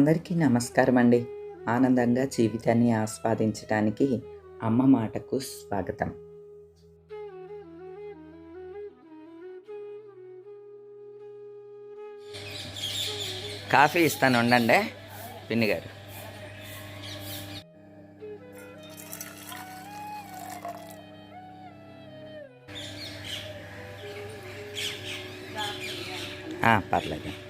అందరికీ నమస్కారం అండి ఆనందంగా జీవితాన్ని ఆస్వాదించడానికి అమ్మ మాటకు స్వాగతం. కాఫీ ఇస్తాను ఉండండి. పిన్ని గారు. పర్లేదు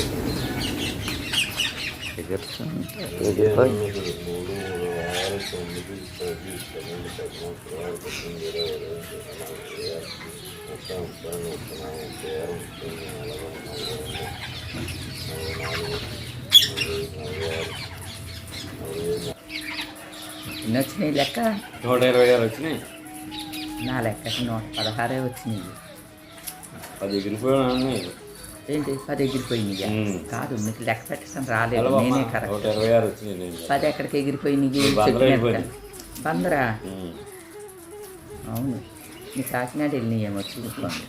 ఎన్ని వచ్చినాయి లెక్క నూట ఇరవై ఆరు వచ్చినాయి నా లెక్కకి నూట పదహారే వచ్చినాయి పది ఎగిరిపోయాను ఏంటి? పది ఎగిరిపోయినాయి ఉమ్. కాదు మీకు లెక్క పెట్టడం రాలేదు. నేనే కరెక్ట్. పది ఎక్కడికి ఎగిరిపోయినాయి? ఉమ్. అవును. మీ కాకినాడ వెళ్ళినాయేమో చూసుకోండి.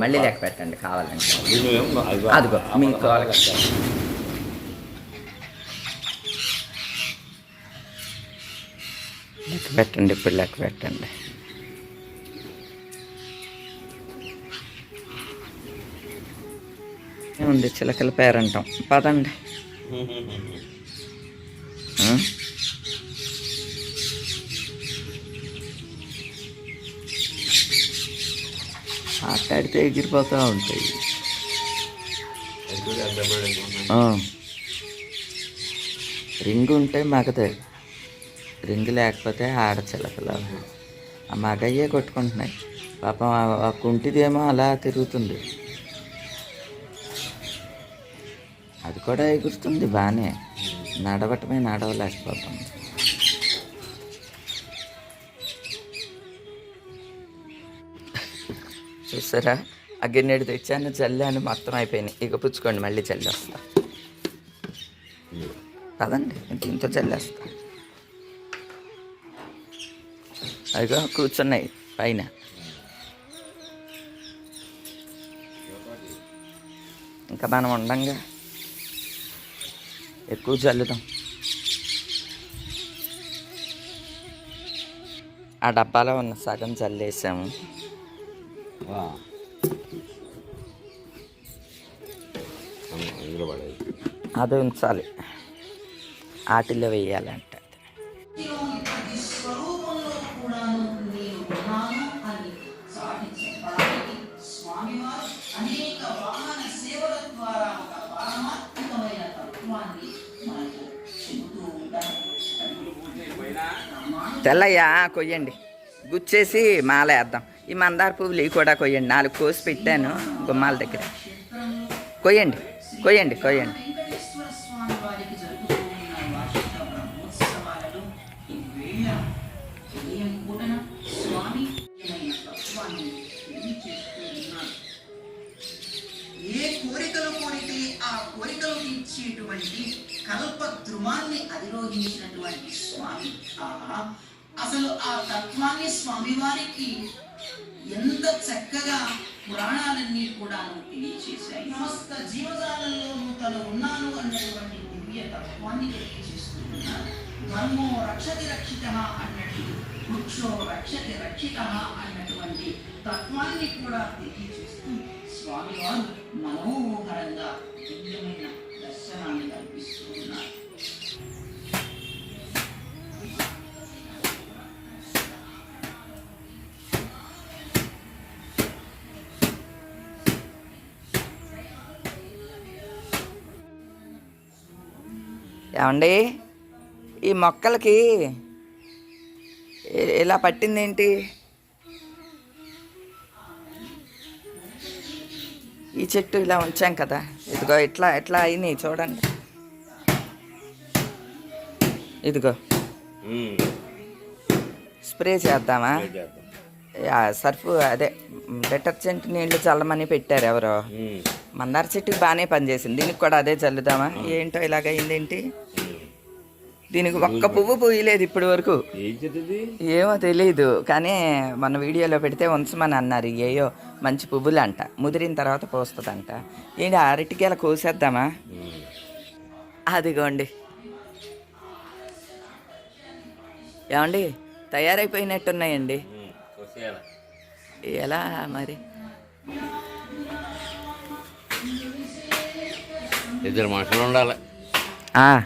మళ్ళీ లెక్క పెట్టండి కావాలంటే. అదిగో మీకు లెక్క పెట్టండి ఇప్పుడు లెక్క పెట్టండి. ఉంది చిలకల పేరంటాం పదండి. ఆటాడితే ఎగిరిపోతూ ఉంటాయి. రింగ్ ఉంటే మగదే. రింగ్ లేకపోతే ఆడ చిలకలు. ఆ మగయ్యే కొట్టుకుంటున్నాయి. పాపం ఆ కుంటిదేమో అలా తిరుగుతుంది. అది కూడా ఎగురుతుంది బాగానే నడవటమే నడవలేకపోతుంది చూసారా? ఆ గిన్నెడు తెచ్చాను చల్లాను మొత్తం అయిపోయినాయి. ఇక పుచ్చుకోండి మళ్ళీ చల్లేస్తా. కదండి దీంతో చల్లేస్తా. అదిగో కూర్చున్నాయి పైన. ఇంకా మనం ఉండంగా. ఎక్కువ చల్లుదాం ఆ డబ్బాలో ఉన్న సగం చల్లేసాము. అది ఉంచాలి. ఆటిల్లో వేయాలంట స్వరూపంలో కూడాను నేను ఉన్నాను అని చాటి చెప్పడానికి స్వామివారు అనేక వాహన సేవల ద్వారా ఒక పారమాత్మికమైన తత్వాన్ని మనకు చెబుతూ ఉంటారు తెల్లయ్యా కొయ్యండి. గుచ్చేసి మాల వేద్దాం ఈ మందార పువ్వులు ఇవి కూడా కొయ్యండి. నాలుగు కోసి పెట్టాను గుమ్మాల దగ్గర. కొయ్యండి కొయ్యండి కొయ్యండి. పురాణాలన్నీ కూడాను తెలియచేశాయి. సమస్త జీవజాలంలోనూ తను ఉన్నాను అన్నటువంటి దివ్య తత్వాన్ని తెలియచేస్తూ ధర్మో రక్షతి రక్షిత అన్నట్టు వృక్షో రక్షతి రక్షిత అన్నటువంటి తత్వాన్ని కూడా తెలియచేస్తూ స్వామివారు మనోహరంగా దివ్యమైన దర్శనాన్ని కల్పిస్తూ ఉన్నారు. ఏమండి? ఈ మొక్కలకి ఇలా పట్టిందేంటి? ఈ చెట్టు ఇలా ఉంచాం కదా. ఇదిగో ఇట్లా ఎట్లా అయినాయి చూడండి. ఇదిగో. స్ప్రే చేద్దామా? సర్ఫ్ అదే డిటర్జెంట్ నీళ్ళు చల్లమని పెట్టారు ఎవరో. మందార చెట్టుకి బాగానే పనిచేసింది. దీనికి కూడా అదే చల్లుదామా? ఏంటో ఇలాగైందేంటి. దీనికి ఒక్క పువ్వు పూయలేదు ఇప్పటి వరకు. ఏమో తెలీదు కానీ మన వీడియోలో పెడితే ఉంచమని అన్నారు. ఏయో మంచి పువ్వులు అంట ముదిరిన తర్వాత పోస్తుందంట. ఏంటి అరటికేల కోసేద్దామా. అదిగోండి. ఏమండి తయారైపోయినట్టున్నాయండి. ఎలా మరి? ఇద్దరు మనుషులు ఉండాలి. ఆ,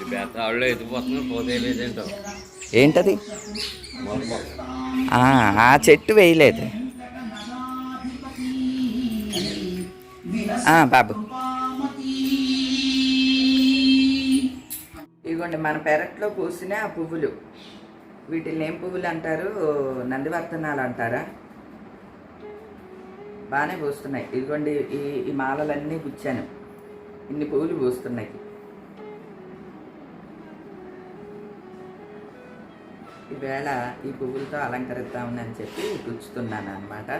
ఈ బేత వాళ్ళు ఎత్తిపోతున్నారు పోతే లేదేంటో ఏంటది. ఆ, ఆ చెట్టు వేయలేదు. ఆ, బాబు. ఇదిగోండి మన పెరట్లో పూసిన పువ్వులు. వీటిని ఏం పువ్వులు అంటారు? నందివర్ధనాలు అంటారా? బాగానే పూస్తున్నాయి. ఇదిగోండి ఈ ఈ మాలలన్నీ గుచ్చాను. ఇన్ని పువ్వులు పూస్తున్నాయి. ఈవేళ ఈ పువ్వులతో అలంకరిద్దామని అని చెప్పి గుచ్చుతున్నాను అనమాట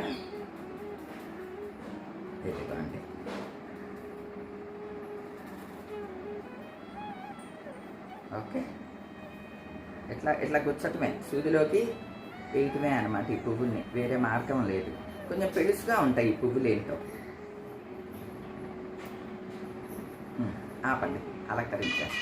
ఇదిగోండి. ఓకే. ఇట్లా ఇట్లా గుచ్చటమే? సూదిలోకి వేయటమే అనమాట ఈ పువ్వుల్ని. వేరే మార్గం లేదు. కొంచెం పెడుసుగా ఉంటాయి ఈ పువ్వులు ఏంటో ఆపండి అలంకరించాను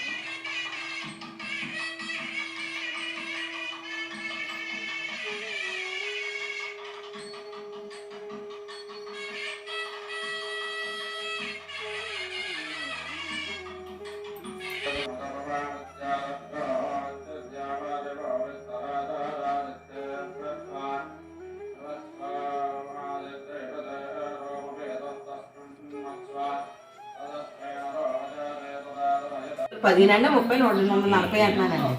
పదిహేనండి ముప్పై నూట వందల నలభై అంటున్నానండి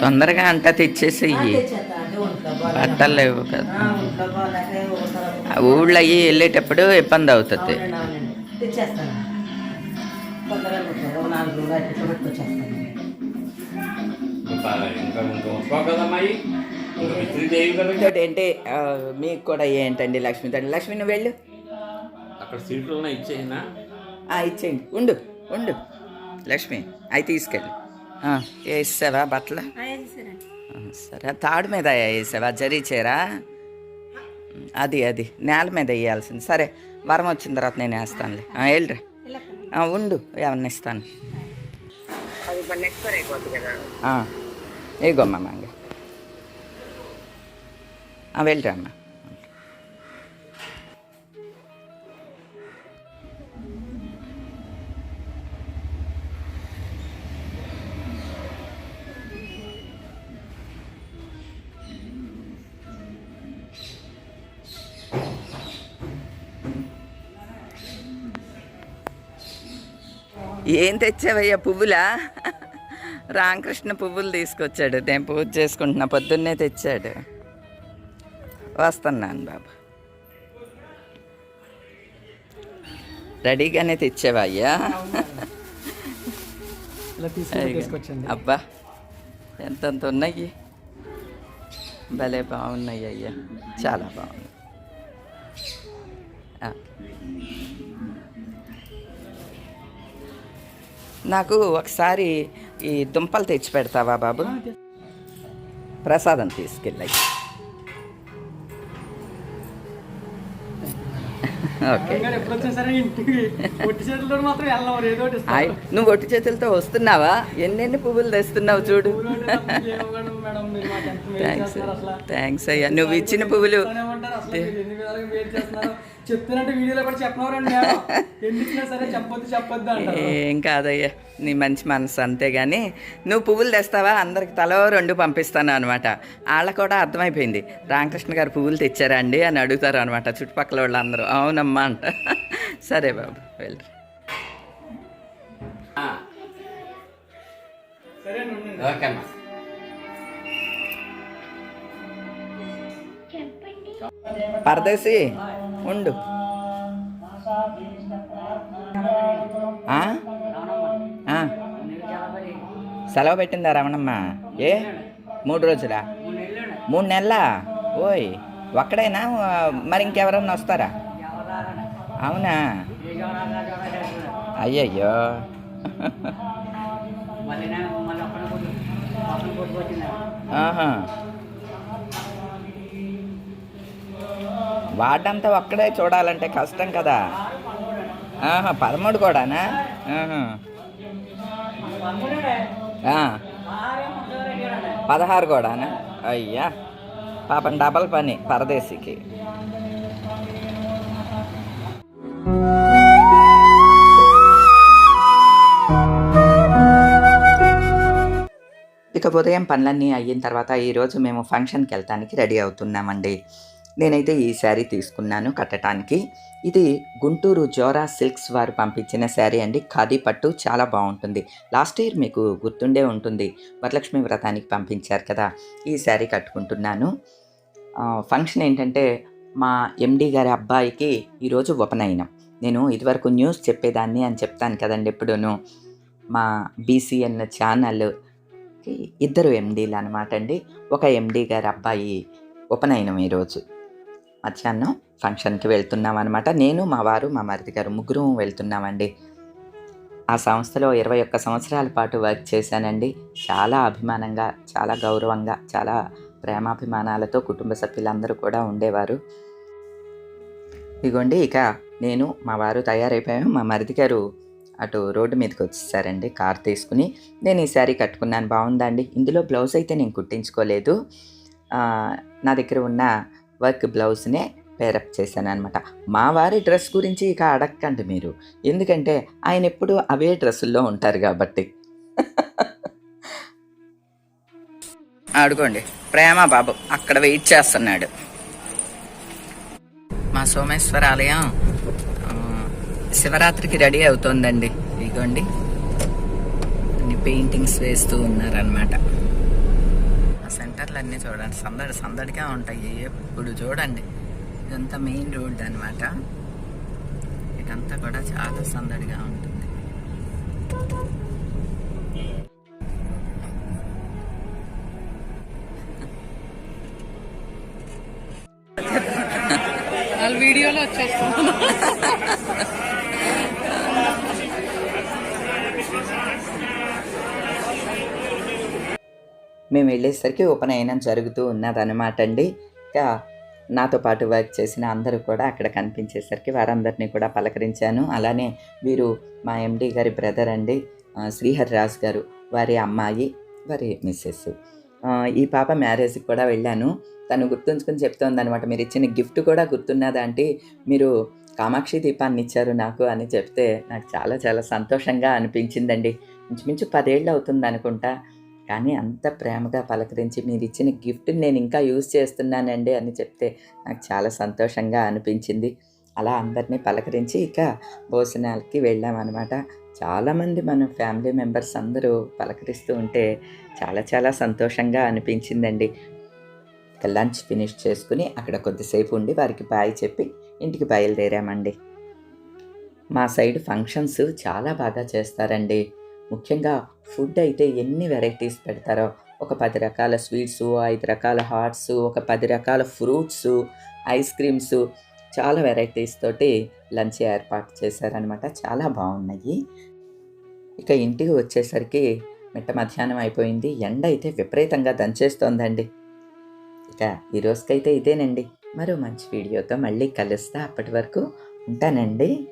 తొందరగా అంట తెచ్చేసేయి. బట్టలు లేవు కదా. ఊళ్ళో అయ్యి వెళ్ళేటప్పుడు ఇబ్బంది అవుతుంది. తెచ్చేస్తాను. ఇంకోటి ఏంటి మీకు కూడా ఏంటండి లక్ష్మి? తండ్రి లక్ష్మి నువ్వు వెళ్ళు. అక్కడ సీట్లు ఉన్నాయి ఇచ్చేయినా? ఆ, ఇచ్చేయండి. ఉండు ఉండు. లక్ష్మి అవి తీసుకెళ్ళి. ఆ, వేసావా బట్టలు? సరే. తాడు మీద వేసావా? జరీ చీరా? అది అది. నేల మీద వేయాల్సింది. సరే వరం వచ్చిన తర్వాత నేను వేస్తానులే. ఆ, వెళ్ళరా. ఉండు ఏమన్నా ఇస్తాను. ఆ, ఇగోమ్మా వెళ్ళరామ్మ. ఏం తెచ్చావయ్యా పువ్వులా? రామకృష్ణ పువ్వులు తీసుకొచ్చాడు. నేను పూజ చేసుకుంటున్నా. పొద్దున్నే తెచ్చాడు. వస్తున్నాను బాబు. రెడీగానే తెచ్చావా అయ్యా. అబ్బా ఎంతంత ఉన్నాయి భలే బాగున్నాయి అయ్యా చాలా బాగున్నాయి. నాకు ఒకసారి ఈ దుంపలు తెచ్చి పెడతావా బాబు? ప్రసాదం తీసుకెళ్ళాయి నువ్వు ఒట్టి చేతులతో వస్తున్నావా? ఎన్నెన్ని పువ్వులు తెస్తున్నావు చూడు. థ్యాంక్స్ థ్యాంక్స్ అయ్యా. నువ్వు ఇచ్చిన పువ్వులు చెప్తున్నట్టు వీడియోలో కూడా చెప్పినవారండి ఎందుకున్నా సరే చెప్పొద్దు చెప్పొద్దు అంటారు. ఏం కాదయ్యా నీ మంచి మనసు అంతేగాని నువ్వు పువ్వులు తెస్తావా? అందరికి తలో రెండు పంపిస్తాను అనమాట వాళ్ళకు కూడా అర్థమైపోయింది. రామకృష్ణ గారు పువ్వులు తెచ్చారా అండి అని అడుగుతారు అనమాట చుట్టుపక్కల వాళ్ళందరూ. అవునమ్మా అంట. సరే బాబు వెళ్ళి. సరే నుండి ఓకేమ్మా పరదేశి ఉండు. సెలవు పెట్టిందా రమణమ్మ? ఏ? మూడు రోజులా? మూడు నెలల? ఓయ్ ఒక్కడైనా మరి ఇంకెవరన్నా వస్తారా? అవునా? అయ్యయ్యో. ఆహా. వాడంతా ఒక్కడే చూడాలంటే కష్టం కదా. ఆహా పదమూడు కూడానా? పదహారు కూడానా? అయ్యా పాపం డబల్ పని పరదేశీకి. ఇక ఉదయం పనులన్నీ అయిన తర్వాత ఈరోజు మేము ఫంక్షన్కి వెళ్తానికి రెడీ అవుతున్నామండి. నేనైతే ఈ శారీ తీసుకున్నాను కట్టడానికి ఇది గుంటూరు జోరా సిల్క్స్ వారు పంపించిన శారీ అండి. ఖాదీ పట్టు చాలా బాగుంటుంది. లాస్ట్ ఇయర్ మీకు గుర్తుండే ఉంటుంది. వరలక్ష్మి వ్రతానికి పంపించారు కదా ఈ శారీ కట్టుకుంటున్నాను. ఫంక్షన్ ఏంటంటే మా ఎండి గారి అబ్బాయికి ఈరోజు ఉపనయనం. నేను ఇదివరకు న్యూస్ చెప్పేదాన్ని అని చెప్తాను కదండి ఎప్పుడూను. మా బీసీఎన్ ఛానల్ ఇద్దరు ఎండీలు అనమాట అండి. ఒక ఎండీ గారి అబ్బాయి ఉపనయనం ఈరోజు మధ్యాహ్నం ఫంక్షన్కి వెళ్తున్నాం అనమాట నేను మా వారు మా మరిది గారు ముగ్గురు వెళ్తున్నామండి. ఆ సంస్థలో ఇరవై ఒక్క సంవత్సరాల పాటు వర్క్ చేశానండి. చాలా అభిమానంగా చాలా గౌరవంగా చాలా ప్రేమాభిమానాలతో కుటుంబ సభ్యులందరూ కూడా ఉండేవారు. ఇదిగోండి ఇక నేను మా వారు తయారైపోయాము. మా మరిది గారు అటు రోడ్డు మీదకి వచ్చేసారండి కార్ తీసుకుని. నేను ఈ శారీ కట్టుకున్నాను. బాగుందండి. ఇందులో బ్లౌజ్ అయితే నేను కుట్టించుకోలేదు. నా దగ్గర ఉన్న వర్క్ బ్లౌజ్నే పేరప్ చేశాను అనమాట మా వారి డ్రెస్ గురించి ఇక అడగకండి మీరు. ఎందుకంటే ఆయన ఎప్పుడు అవే డ్రెస్సుల్లో ఉంటారు కాబట్టి. అడుగోండి. ప్రేమ బాబు అక్కడ వెయిట్ చేస్తున్నాడు. మా సోమేశ్వర ఆలయం శివరాత్రికి రెడీ అవుతోందండి. ఇదిగోండి పెయింటింగ్స్ వేస్తూ ఉన్నారనమాట ఆ అన్నీ చూడండి. సందడి సందడిగా ఉంటాయి. ఎప్పుడు చూడండి. ఇదంతా మెయిన్ రోడ్ అనమాట ఇదంతా కూడా చాలా సందడిగా ఉంటుంది. వీడియోలో వచ్చేస్తాను మేము వెళ్ళేసరికి ఉపనయనం జరుగుతూ ఉన్నదనమాట అండి. ఇంకా నాతో పాటు వర్క్ చేసిన అందరూ కూడా అక్కడ కనిపించేసరికి వారందరినీ కూడా పలకరించాను. అలానే వీరు మా ఎండి గారి బ్రదర్ అండి శ్రీహరి రాజు గారు వారి అమ్మాయి వారి మిస్సెస్ ఈ పాప మ్యారేజ్కి కూడా వెళ్ళాను. తను గుర్తుంచుకుని చెప్తోంది అనమాట మీరు ఇచ్చిన గిఫ్ట్ కూడా గుర్తున్నదా అంటే మీరు కామాక్షి దీపాన్ని ఇచ్చారు నాకు అని చెప్తే నాకు చాలా చాలా సంతోషంగా అనిపించిందండి. ఇంచుమించు పదేళ్ళు అవుతుంది అనుకుంటా. కానీ అంత ప్రేమగా పలకరించి మీరు ఇచ్చిన గిఫ్ట్ని నేను ఇంకా యూజ్ చేస్తున్నానండి అని చెప్తే నాకు చాలా సంతోషంగా అనిపించింది. అలా అందరినీ పలకరించి ఇక భోజనాలకి వెళ్ళామన్నమాట. చాలామంది మన ఫ్యామిలీ మెంబర్స్ అందరూ పలకరిస్తూ ఉంటే చాలా చాలా సంతోషంగా అనిపించిందండి. లంచ్ ఫినిష్ చేసుకుని అక్కడ కొద్దిసేపు ఉండి వారికి బాయ్ చెప్పి ఇంటికి బయలుదేరామండి. మా సైడ్ ఫంక్షన్స్ చాలా బాగా చేస్తారండి. ముఖ్యంగా ఫుడ్ అయితే ఎన్ని వెరైటీస్ పెడతారో. ఒక పది రకాల స్వీట్స్ ఐదు రకాల హాట్స్ ఒక పది రకాల ఫ్రూట్స్ ఐస్ క్రీమ్స్ చాలా వెరైటీస్ తోటి లంచ్ ఏర్పాటు చేశారనమాట చాలా బాగున్నాయి. ఇక ఇంటికి వచ్చేసరికి మిట్ట మధ్యాహ్నం అయిపోయింది. ఎండ అయితే విపరీతంగా దంచేస్తోందండి. ఇక ఈ రోజుకైతే ఇదేనండి. మరో మంచి వీడియోతో మళ్ళీ కలుస్తా. అప్పటి వరకు ఉంటానండి.